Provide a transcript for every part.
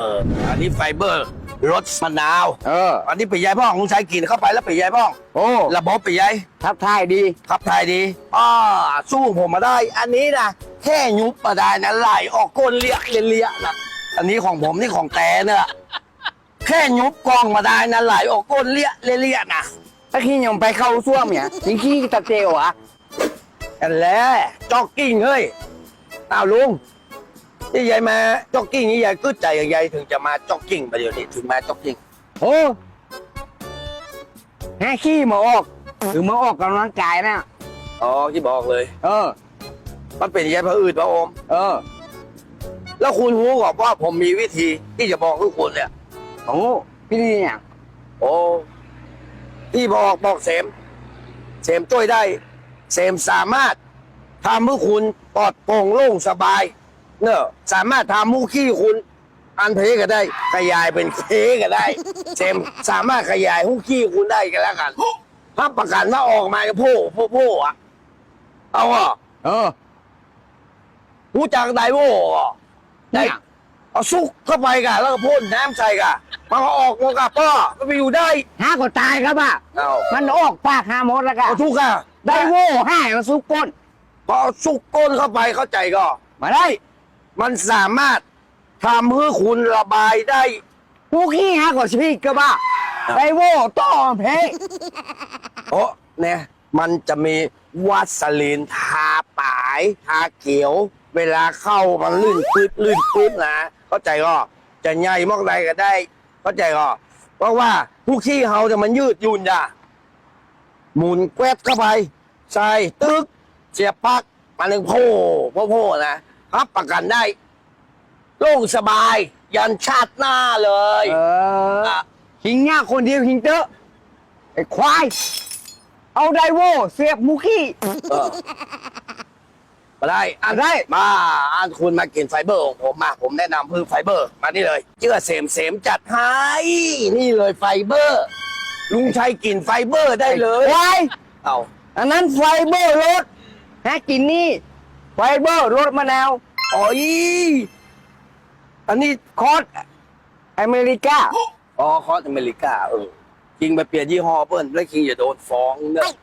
เอออันนี้ไฟเบอร์รสมะนาว เออ อันนี้ปียายพ่องลุงชายกินเข้าไปแล้วปียายพ่อง โอ้ระบบปียายทับทายดีขับถ่ายดีอ่าสู้ผมมาได้ อันนี้นะแค่ยุบมาได้นะไหลออกก้นเลี้ยเลี้ยๆนะอันนี้ของผมนี่ของแต่เนี่ยแค่ยุบกองมาได้นะไหลออกก้นเลี้ยเลี้ยๆนะถ้าขี้ยมไปเข้าซ่วมเนี่ยยิงขี้ตะเตียวอะกันแหล้วจ็อกกิ้งเฮ้ยอ้าวลุง นี่ยายมาจ็อกกิ้งนี่ยายกึดใจอย่างยายถึงจะมาจ็อกกิ้งไปเดี๋ยวนี้ถึงมาจ็อกกิ้งโอ้แค่ขี้มาออกหรือมาออกกำลังกายนะอ๋อที่บอกเลย เออ มันเป็นยายพระอืดพระโอม เออ แล้วคุณรู้ก่อนว่าผมมีวิธีที่จะบอกทุกคนเนี่ย โอ้พี่นี่เนี่ยโอ้ที่บอกบอกเสม เสมช่วยได้ เสมสามารถทำให้คุณปลอดโปร่งโล่งสบาย เนอะสามารถทำมูขี้คุณ อันเพก็ได้ขยายเป็นเคก็ได้เสมสามารถขยายหูขี้คุณได้กันแล้วกันถ้าประกันว่าออกมาก็โพ่โพ่โพ่อะเอาอะเออหูจักไดโว่อะได้เนี่ยเอาซุกเข้าไปกันแล้วก็พ่นน้ำใส่กันมันก็ออกมากับป้อมันไปอยู่ได้ห้าก็ตายครับอะเอามันออกปากหาหมดแล้วกันเอาทุกข์อะได้โว้ห้ามาซุกก้นพอเอาซุกก้นเข้าไปเข้าใจก็มาได้ มันสามารถทำให้คุณระบายได้ผู้ขี้ห้าก็ชีก็บ้าได้โว้ต่อเพลโอ้เนี่ยมันจะมีวัสลีนทาปายทาเขียว เวลาเข้ามันลื่นปื๊ดลื่นปื๊ดนะเข้าใจก็จะใหญ่มากใดก็ได้ เข้าใจก็เพราะว่าผู้ขี้เฮาจะมันยืดยุ่นจ้ะหมุนแกวดเข้าไปใส่ตึกเสียบปักมันหนึ่งโพ่โพ่โพ่นะ รับประกันได้โล่งสบาย ยันชาติหน้าเลย เอออะหิงหน้าคนเดียวหิงเตอะไอ้ควาย เอาไดโวเสียบมุกี้ เออมาได้อันได้ มาอันคุณมากินไฟเบอร์ของผมมา ผมแนะนำพืชไฟเบอร์ มานี่เลยเชื่อเสมเสมจัดให้นี่เลยไฟเบอร์ ลุงชัยกินไฟเบอร์ได้เลย ควาย เอาอันนั้นไฟเบอร์รถฮะกินนี่ ไฟเบอร์รถมะนาว โอ้ยอันนี้คอสอเมริกาอ๋อคอสอเมริกาเออคิงไปเปลี่ยนยี่ห้อเปิ้ลแล้วคิงอย่าโดนฟ้องเนอะ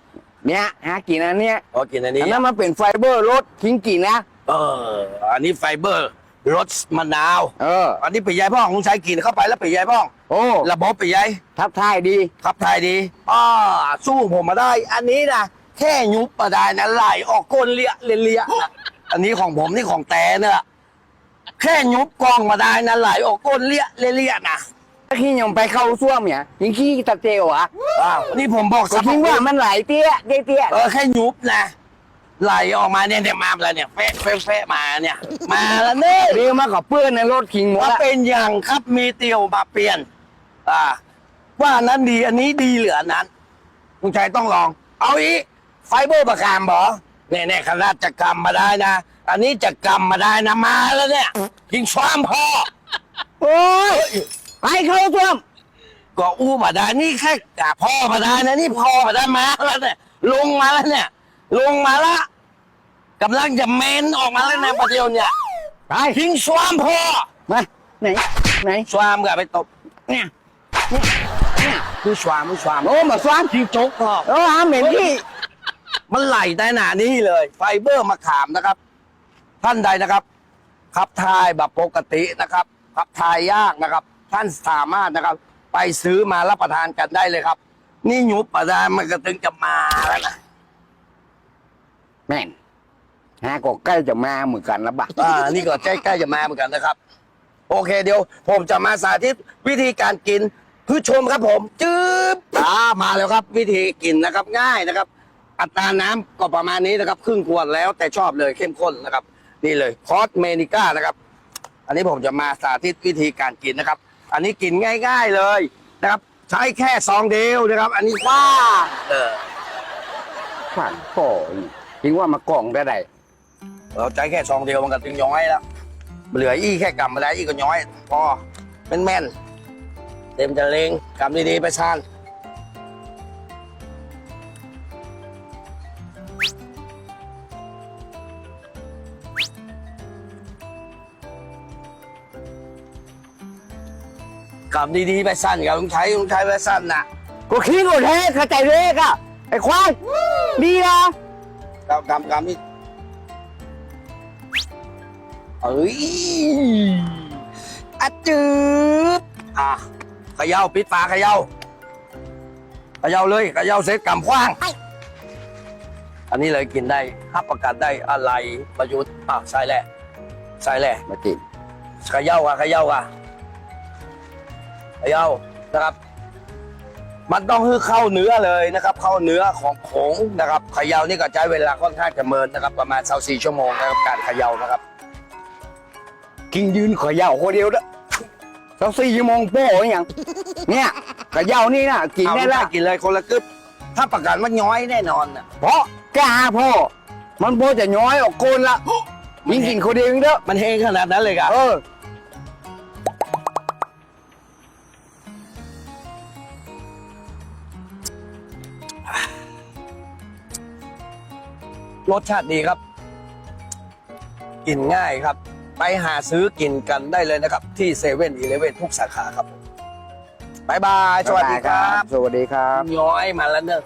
เนี่ยฮะกินอันเนี้ยพอกินอันนี้อันนั้นมันเป็นไฟเบอร์รถทิ้งกินนะ เออ อันนี้ไฟเบอร์รสมะนาว เออ อันนี้ปียายพ่องลุงชัยกินเข้าไปแล้วปียายพ่อง โอ้ ระบบปียายทับทายดีขับถ่ายดีอ่าสู้ผมมาได้ อันนี้นะแค่ยุบมาได้นะไหลออกก้นเลี้ยเลี้ยๆนะ อันนี้ของผมนี่ของแต่เนี่ย แค่ยุบกองมาได้นะไหลออกก้นเลี้ยเลี้ยๆนะถ้าขี้ยมไปเข้าซ่วมเนี่ยยิงขี้ตะเตียวอะอ้าวนี่ผมบอกก็สักคิดว่ามันไหลเตี้ยเตี้ยเตี้ยเออแค่ยุบนะไหลออกมาเนี่ยเนี่ยมาแล้วเนี่ยเฟะเฟะเฟะมาเนี่ย มาแล้วเนี่ยเรียวมากับเปื้อนในรถคิงหมดว่าละเป็นอย่างครับมีเตียวมาเปลี่ยน อ่า ว่าอันนั้นดีอันนี้ดีเหลืออันนั้นคุณชายต้องลอง เอาอีกไฟเบอร์ประกามบอ เนี่ยเนี่ยขนาดจะกำมาได้นะ อันนี้จะกำมาได้นะมาแล้วเนี่ยยิงช้ามพ่อโอ้ยไปเข้าซ่วมก็อู้มาได้นี่แค่กะพ่อมาได้นะนี่พ่อมาได้มาแล้วเนี่ยลงมาแล้วเนี่ย ลงมาละกำลังจะเมนออกมาแล้วนะประเดี๋ยวเนี่ยไปยิงช้ามพ่อมาไหนไหนช้ามกับไปตบเนี่ยคือช้ามคือช้ามโอ้มาซ่วมยิงโจ๊กพ่อเออหาเหม็นที่ มันไหลได้หนานี้เลย ไฟเบอร์มะขามนะครับ ท่านใดนะครับ ขับถ่ายแบบปกตินะครับ ขับถ่ายยากนะครับ ท่านสามารถนะครับ ไปซื้อมารับประทานกันได้เลยครับ นี่หยุบประดานมันก็ถึงจะมาแล้วนะแม่นฮะก็ใกล้จะมาเหมือนกันแล้วบักอ่านี่ก็ใกล้ๆจะมาเหมือนกันนะครับ โอเคเดี๋ยว ผมจะมาสาธิตวิธีการกินพืชชมครับผมจืบอ่ามาแล้วครับ วิธีกินนะครับ ง่ายนะครับ อัตราน้ำก็ประมาณนี้นะครับ ครึ่งขวดแล้วแต่ชอบเลยเข้มข้นนะครับ นี่เลยคอสเมนิก้านะครับ อันนี้ผมจะมาสาธิตวิธีการกินนะครับ อันนี้กินง่าย ๆเลยนะครับ ใช้แค่ซองเดียวนะครับ อันนี้ว้าเออผ่านพ่ออีกคิดว่ามากล่องได้ไดเราใช้แค่ซองเดียวมันก็ถึงย้อยแล้วเหลืออี้แค่กำมาได้อี้ก็ย้อยพอเป็นแม่นๆเต็มจะเลงกำดีๆไปชาน กับดีๆไปสั้นกับลุงชัยลุงชัยไปสั้นน่ะกูขี้กูเทเข้าใจเลขอะไอ้ควายดีนะกับกำกำนี่เอ้ยอะจืดอะเขย่าปิดฝาเขย่าเขย่าเลยเขย่าเสร็จกำคว้าง อันนี้เลยกินได้รับประกันได้อะไรประยุทธ์อะใส่แหละใส่แหละมาจิเขย่าอะเขย่าอะ เขย่านะครับ มันต้องให้เข้าเนื้อเลยนะครับ เข้าเนื้อของผงนะครับเขย่านี่ก็ใช้เวลาค่อนข้างจะเมินนะครับ ประมาณสาสี่ชั่วโมงนะครับการเขย่านะครับ กินยืนขอยาวคนเดียวเด้อสองสี่ชั่วโมงโป้อหย่างเนี่ยขอยาวนี่นะกินเอาได้ไม่ละได้กินเลยคนละกึบถ้าประกันว่าย้อยแน่นอนน่ะเพราะกล้าพ่อมันโบจะย้อยออกโกนละยิ่งกินคนเดียวยิ่งเด้อมันเฮงขนาดนั้นเลยกะเออ รสชาติดีครับกินง่ายครับ ไปหาซื้อกินกันได้เลยนะครับ ที่เซเว่นอีเลเว่นทุกสาขาครับผมบายบาย สวัสดีครับ สวัสดีครับ ย้อยมาแล้วเนอะ